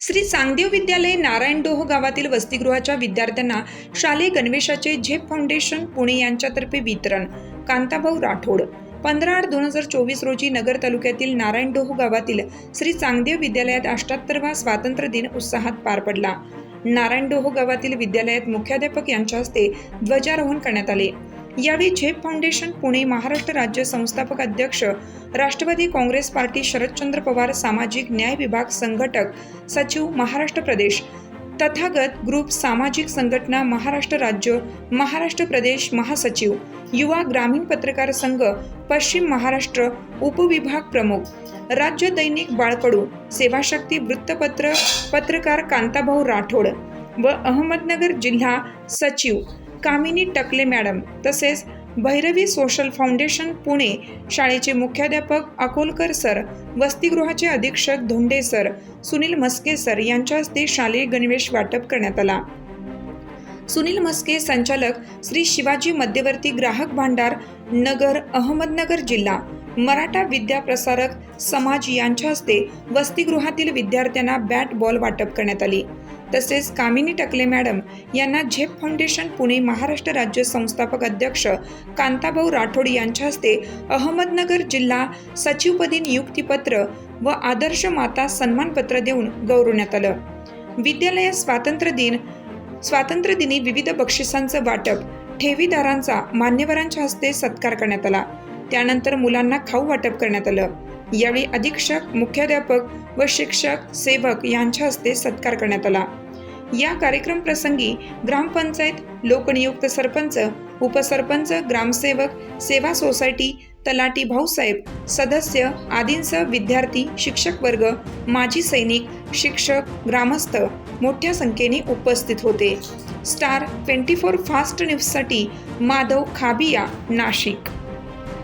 श्री चांगदेव विद्यालय नारायणडोह गावातील वसतिगृहाच्या विद्यार्थ्यांना शालेय गणवेशाचे झेप फाउंडेशन पुणे यांच्यातर्फे वितरण. कांताभाऊ राठोड. पंधरा आठ दोन हजार चोवीस रोजी नगर तालुक्यातील नारायणडोह गावातील श्री चांगदेव विद्यालयात अष्ट्याहत्तरवा स्वातंत्र्य दिन उत्साहात पार पडला. नारायणडोह गावातील विद्यालयात मुख्याध्यापक यांच्या हस्ते ध्वजारोहण करण्यात आले. यावेळी झेप फाउंडेशन पुणे महाराष्ट्र राज्य संस्थापक अध्यक्ष राष्ट्रवादी काँग्रेस पार्टी शरदचंद्र पवार सामाजिक न्याय विभाग संघटक सचिव महाराष्ट्र प्रदेश तथागत ग्रुप सामाजिक संघटना महाराष्ट्र राज्य महाराष्ट्र प्रदेश महासचिव युवा ग्रामीण पत्रकार संघ पश्चिम महाराष्ट्र उपविभाग प्रमुख राज्य दैनिक बाळकडू सेवाशक्ती वृत्तपत्र पत्रकार कांताभाऊ राठोड व अहमदनगर जिल्हा सचिव कामिनी टकले मॅडम तसेच भैरवी सोशल फाउंडेशन पुणे शाळेचे मुख्याध्यापक अकोलकर सर वसतिगृहाचे अधीक्षक धोंडे सर सुनील मस्के सर यांच्या हस्ते शालेय गणवेश वाटप करण्यात आला. सुनील मस्के संचालक श्री शिवाजी मध्यवर्ती ग्राहक भांडार नगर अहमदनगर जिल्हा मराठा विद्या प्रसारक समाज यांच्या हस्ते वसतिगृहातील विद्यार्थ्यांना बॅट बॉल वाटप करण्यात आली. तसेच कामिनी टकले मॅडम यांना झेप फाउंडेशन पुणे महाराष्ट्र राज्य संस्थापक अध्यक्ष कांताभाऊ राठोड यांच्या हस्ते अहमदनगर जिल्हा सचिवपदी नियुक्तीपत्र व आदर्श माता सन्मानपत्र देऊन गौरवण्यात आलं. विद्यालयात स्वातंत्र्य दिन स्वातंत्र्य दिनी विविध बक्षिसांचं वाटप ठेवीदारांचा मान्यवरांच्या हस्ते सत्कार करण्यात आला. त्यानंतर मुलांना खाऊ वाटप करण्यात आलं. यावेळी अधीक्षक मुख्याध्यापक व शिक्षक सेवक यांच्या हस्ते सत्कार करण्यात आला. या कार्यक्रम प्रसंगी ग्रामपंचायत लोकनियुक्त सरपंच उपसरपंच ग्रामसेवक सेवा सोसायटी तलाटी भाऊसाहेब सदस्य आदींसह विद्यार्थी शिक्षक वर्ग माजी सैनिक शिक्षक ग्रामस्थ मोठ्या संख्येने उपस्थित होते. स्टार ट्वेंटी फोर फास्ट न्यूजसाठी माधव खाबिया नाशिक.